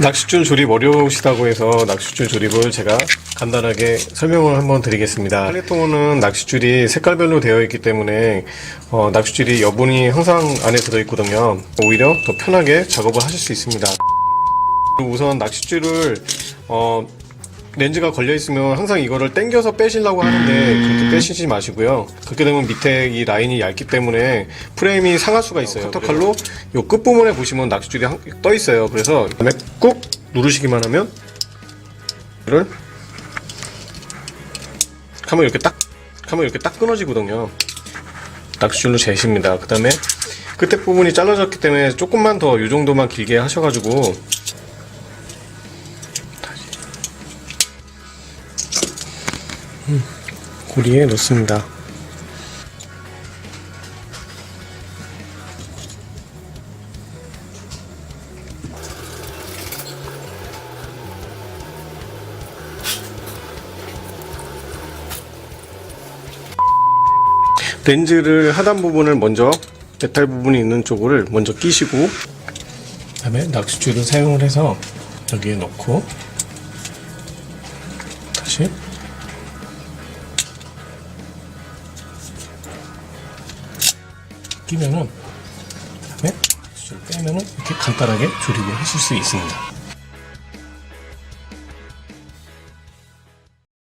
낚싯줄 조립 어려우시다고 해서 낚싯줄 조립을 제가 간단하게 설명을 한번 드리겠습니다. 플랫폼은 낚싯줄이 색깔별로 되어 있기 때문에 어, 낚싯줄이 여분이 항상 안에 들어 있거든요. 오히려 더 편하게 작업을 하실 수 있습니다. 우선 낚싯줄을 어, 렌즈가 걸려 있으면 항상 이거를 당겨서 빼시려고 하는데 그렇게 빼시지 마시고요. 그렇게 되면 밑에 이 라인이 얇기 때문에 프레임이 상할 수가 있어요. 커터칼로 이 끝부분에 보시면 낚싯줄이 한- 떠 있어요. 그래서 그다음에 꾹 누르시기만 하면 이를 하면 이렇게 딱 하면 이렇게 딱 끊어지거든요. 낚싯줄로 재십니다. 그 다음에 끝에 부분이 잘라졌기 때문에 조금만 더 이 정도만 길게 하셔가지고 고리에 넣습니다. 렌즈를 하단 부분을 먼저 메탈 부분이 있는 쪽을 먼저 끼시고 그다음에 낚싯줄을 사용을 해서 여기에 넣고 다시 끼면은 그다음에 줄 빼면은 이렇게 간단하게 조립을 하실 수 있습니다.